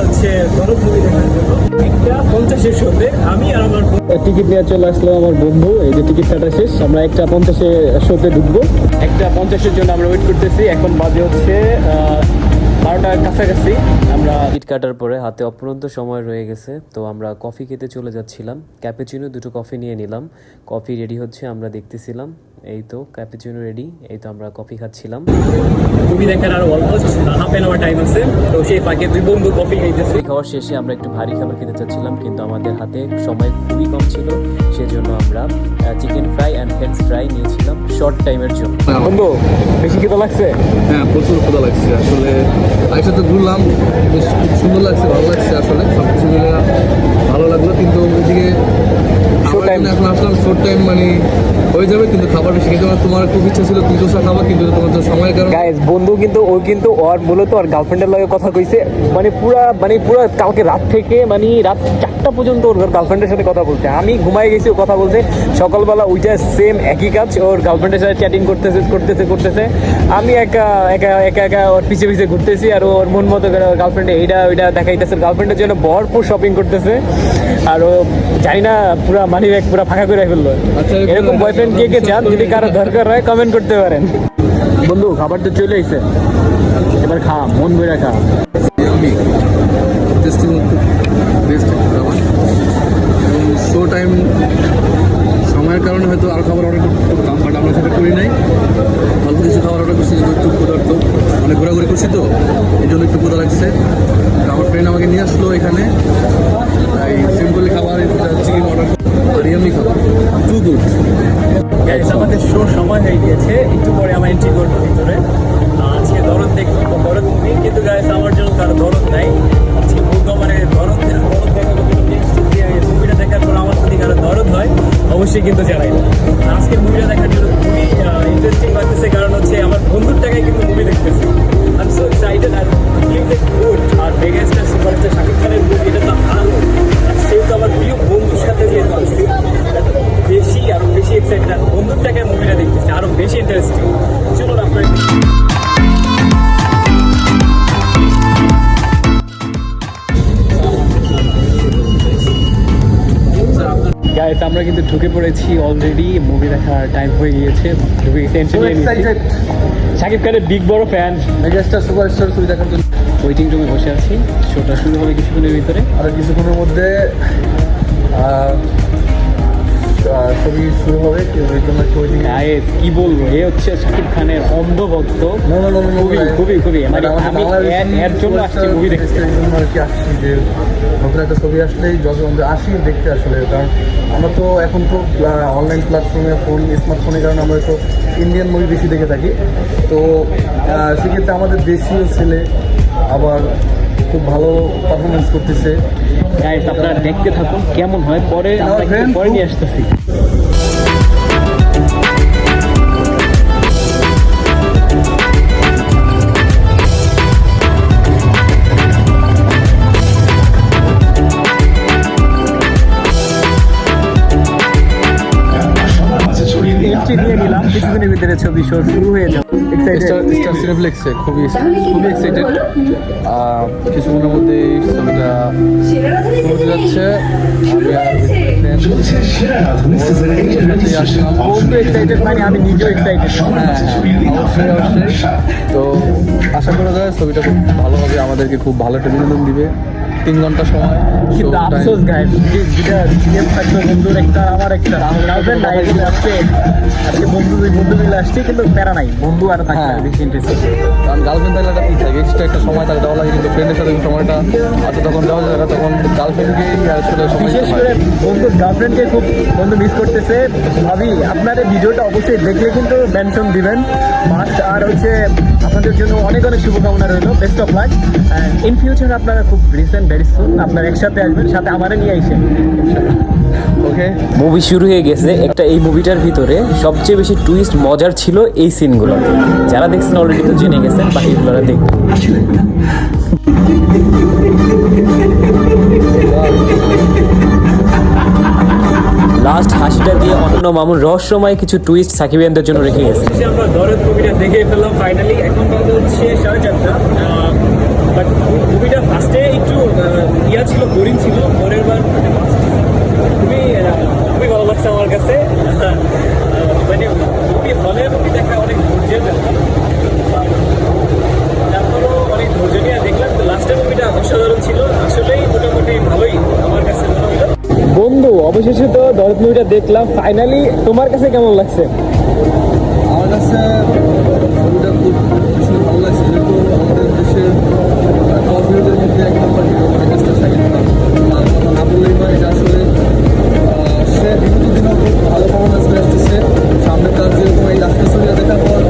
হচ্ছে একটা পঞ্চাশের শোতে আমি আর আমার টিকিট নিয়ে চলে আসলো আমার বন্ধু। এই যে টিকিট কাটা শেষ, আমরা একটা পঞ্চাশে শোতে ঢুকবো। একটা পঞ্চাশের জন্য আমরা ওয়েট করতেছি। এখন বাজে হচ্ছে বারোটার কাছাকাছি আমরা টিকিট কাটার পরে হাতে অপরন্ত সময় রয়ে গেছে তো আমরা কফি খেতে চলে যাচ্ছিলাম। ক্যাপুচিনো দুটো কফি নিয়ে নিলাম। কফি রেডি হচ্ছে আমরা দেখতেছিলাম। এই তো ক্যাপুচিনো রেডি এই তো আমরা কফি খাচ্ছিলাম। মুভি দেখার আর almost half an hour time আছে তো সেই ফাঁকে দুই বন্ধু কফি খাইতেছি। খাওয়ার শেষে আমরা একটু ভারী খাবার খেতে চাচ্ছিলাম কিন্তু আমাদের হাতে সময় খুবই কম ছিল। সেজন্য আমরা chicken fry and french fry নিয়েছিলাম শর্ট টাইমের জন্য। বন্ধু বেশি কি তো লাগছে? হ্যাঁ প্রচুর ক্ষুদা লাগছে আসলে। একসাথে ঘুরলাম বেশ খুব সুন্দর লাগছে ভালো লাগছে আসলে। সব কিছু মিলে ভালো লাগল কিন্তু ওইদিকে খাবার এখন আসলাম শর্ট টাইম মানে হয়ে যাবে কিন্তু খাবার বেশি খেতে তোমার খুব ইচ্ছা ছিল তুই দোসা খাবার কিন্তু তোমার তো সময়ের কারণে গাইজ বন্ধু কিন্তু ও কিন্তু ওর মূলত ওর গার্লফ্রেন্ডের লগে কথা কইছে। মানে পুরা মানে পুরা কালকে রাত থেকে মানে রাত চারটা পর্যন্ত ওর গার্লফ্রেন্ডের সাথে কথা বলছে। আমি ঘুমাই গেছি ও কথা বলছে। সকালবেলা ওইটা সেম একই কাজ ওর গার্লফ্রেন্ডের সাথে চ্যাটিং করতেছে করতেছে করতেছে। আমি একা একা একা একা ওর পিছে পিছে ঘুরতেছি আর ওর মন মতো করে গার্লফ্রেন্ডে এইটা ওইটা দেখাইতেছে। গার্লফ্রেন্ডের জন্য ভরপুর শপিং করতেছে। আর ও জানি না পুরা মানি ব্যাগ পুরা ফাঁকা করে ফেলল। আচ্ছা, এরকম বয়ফ্রেন্ড কে কে চান যদি কারও দরকার হয় কমেন্ট করতে পারেন। বন্ধু খাবার তো চলে এসে এবার খা মন ভরে খা। বেস্ট খাবার এবং শো টাইম সময়ের কারণে হয়তো আরও খাবার অর্ডার করতাম বাট আমরা সেটা করি নাই। অল্প কিছু খাবার অর্ডার করছি যেহেতু একটু ক্ষুধার্ত। মানে ঘোরাঘুরি করছি তো, এই জন্য একটু ক্ষুধা লাগছে। আমার ফ্রেন্ড আমাকে নিয়ে আসলো এখানে। এই সিম্পলি খাবার চিকেন অর্ডার আর ইয়ামি খাবার। টু গুড আমাদের শো সময় হয়ে গিয়েছে। একটু পরে আমরা এন্ট্রি করব ভিতরে। আজকে দরদ দেখব দরদ মুভি কিন্তু গাইস আমার জন্য তার দরদ নাই। অবশ্যই কিন্তু জানাই। আজকে মুভিটা দেখার জন্য খুবই ইন্টারেস্টিং লাগতেছে, কারণ হচ্ছে আমার বন্ধুর টাকায় কিন্তু মুভি দেখতেছি। আই সো এক্সাইটেড আর ফিলিং গুড আর মেগাস্টার সুপারস্টার শাকিব খানের মুভি এটা তো আলো সেহেতু আমার প্রিয় বন্ধুর সাথে যেহেতু বেশি আরও বেশি এক্সাইটেড গাইস আমরা কিন্তু ঢুকে পড়েছি অলরেডি মুভি দেখার টাইম হয়ে গিয়েছে। ঢুকে গেছি। শাকিব খানের বিগ বড় ফ্যান মেগাস্টার সুপারস্টার ছবি দেখার জন্য। ওয়েটিং রুমে বসে আছি। শোটা শুরু হবে কিছুক্ষণের ভিতরে। আর কিছুক্ষণের মধ্যে ছবি শুরু হবে waiting গাইস কি বলব? এ হচ্ছে শাকিব খানের অন্ধভক্ত। খুবই খুবই খুবই। মানে আমি এর- জন্য আসছি মুভি দেখতে। আর কি আসছি যে নতুন একটা ছবি আসলেই যখন আমরা আসি দেখতে আসলে। কারণ আমরা তো এখন তো অনলাইন প্ল্যাটফর্মে ফোন স্মার্টফোনের কারণে আমরা তো ইন্ডিয়ান মুভি বেশি দেখে থাকি। তো সেক্ষেত্রে আমাদের দেশীয় ছেলে আবার খুব ভালো পারফরমেন্স করতেছে। গাইস আপনারা দেখতে থাকুন কেমন হয়। পরে আমরা পরে নিয়ে আসতেছি। এন্ট্রি নিয়ে নিলাম। কিছুদিনের ভিতরে ছবি শো শুরু হয়ে যাবে। স্টার স্টার সিনেপ্লেক্সে খুবই খুবই এক্সাইটেড কিছুক্ষণের মধ্যে এই ছবিটা শুরু যাচ্ছে। আমি মানে আমি নিজেও এক্সাইটেড হ্যাঁ, অবশ্যই অবশ্যই। তো আশা করা যায় ছবিটা খুব ভালো হবে আমাদেরকে খুব ভালো একটা বিনোদন দিবে। তিন ঘণ্টা সময়। কিন্তু আফসোস গাইস যেটা জিএম থাকতো বন্ধুর একটা আমার একটা গার্লফ্রেন্ড নাই কিন্তু আজকে আজকে বন্ধু দুই বন্ধু মিলে আসছে কিন্তু প্যারা নাই। বন্ধু আর থাকতে হ্যাঁ। বেশি ইন্টারেস্টিং কারণ গার্লফ্রেন্ড থাকলে একটা কি থাকে এক্সট্রা একটা সময় থাকে দেওয়া লাগে কিন্তু ফ্রেন্ডের সাথে সময়টা আছে তখন দেওয়া যায় না তখন গার্লফ্রেন্ডকেই আসলে সময় বিশেষ করে। বন্ধুর গার্লফ্রেন্ডকে খুব বন্ধু মিস করতেছে। ভাবি আপনার এই ভিডিওটা অবশ্যই দেখলে কিন্তু মেনশন দিবেন। মাস্ট আর হচ্ছে আপনাদের জন্য অনেক অনেক শুভকামনা রইল। Best of luck in future আপনারা খুব রিসেন্ট ভেরি সুন আপনারা একসাথে আসবেন সাথে আমারে নিয়ে আইসেন ওকে মুভি শুরু হয়ে গেছে। একটা এই মুভিটার ভিতরে সবচেয়ে বেশি টুইস্ট মজার ছিল এই সিনগুলো যারা দেখছেন অলরেডি তো জেনে গেছেন বাকিগুলো দেখবেন। লাস্ট হাসিটা দিয়ে অন্য মামুন রহস্যময় কিছু টুইস্ট সাকিব সাকিবিয়ানদের জন্য রেখে গেছে। আমরা দরদ মুভিটা দেখে ফেললাম ফাইনালি এখন বাজে হচ্ছে সাড়ে চারটা। বাট ফার্স্টে একটু ইয়া ছিল বোরিং ছিল। পরের বার খুবই খুবই ভালো লাগছে আমার কাছে আহ, মানে মুভি হলের মুভি দেখা অনেক ধৈর্যের ব্যাপার তারপরও অনেক ধৈর্য নিয়ে দেখলাম তো লাস্টের মুভিটা অসাধারণ ছিল আসলেই মোটামুটি ভালোই আমার কাছে মনে হলো বন্ধু অবশেষে তো দরদ মুভিটা দেখলাম। ফাইনালি তোমার কাছে কেমন লাগছে? আমার কাছে ছবিটা খুব ভীষণ ভালো লাগছে যেহেতু আমাদের দেশের কফিদের মধ্যে এক নম্বর হিরো আমার কাছে শাকিব খান। না বললেই নয় এটা আসলে আহ, সে বিগত দিনেও খুব ভালো পারফরমেন্স করে আসতেছে সামনে তার যেরকম এই আজকে ছবিটা দেখার পর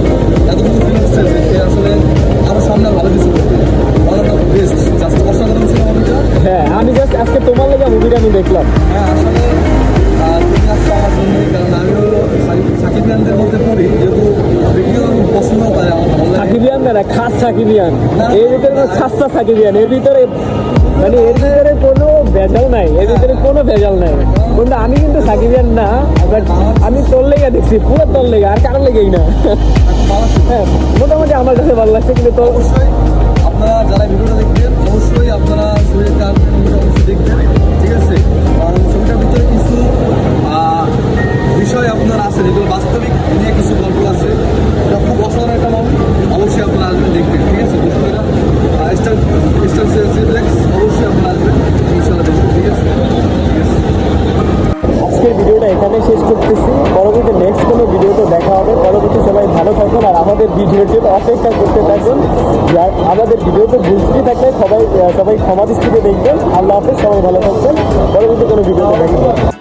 এতটুকু ফিল হচ্ছে যে সে আসলে আরও সামনে ভালো কিছু করবে। One of the best just অসাধারণ ছিল মুভিটা হ্যাঁ আমি জাস্ট আজকে তোমার লেগে মুভিটা আমি দেখলাম। হ্যাঁ আসলে সাকিব- সাকিব খানদের মধ্যে পড়ি যেহেতু ব্যক্তিগত পছন্দ করে সাকিবিয়ান না খাস সাকিবিয়ান। এর ভিতরে কোনো খাসা সাকিবিয়ান এর ভিতরে মানে এর ভিতরে কোনো ভেজাল নাই এর ভিতরে কোনো ভেজাল নাই। কিন্তু আমি কিন্তু সাকিবিয়ান না বাট আমি তোর লেগে দেখছি পুরো তোর লেগে আর কারোর লেগেই না। হ্যাঁ মোটামুটি আমার কাছে ভালো লাগছে কিন্তু তোর অবশ্যই আপনারা যারা ভিডিওটা দেখবেন অবশ্যই আপনারা শরীর কাজ অবশ্যই দেখবেন ঠিক আছে? কারণ ছবিটার ভিতরে কিছু বিষয় আপনার আছে যেগুলো বাস্তবিক নিয়ে কিছু গল্প আছে। এটা খুব অসাধারণ একটা মুভি অবশ্যই আপনারা আসবেন, দেখবেন, ঠিক আছে? বন্ধুরা স্টার সিপ্লেক্স অবশ্যই আপনারা আসবেন ইনশাল্লাহ দেখবেন, ঠিক আছে? আজকের ভিডিওটা এখানে শেষ করতেছি। পরবর্তী নেক্সট কোনো ভিডিওতে দেখা হবে। পরবর্তী সবাই ভালো থাকুন আর আমাদের ভিডিওর জন্য অপেক্ষা করতে থাকুন। আমাদের ভিডিওতে ত্রুটি থাকলে সবাই সবাই ক্ষমা দৃষ্টিতে দেখবেন। আল্লাহ হাফেজ, সবাই ভালো থাকবেন। পরবর্তী কোনো ভিডিওতে দেখা হবে।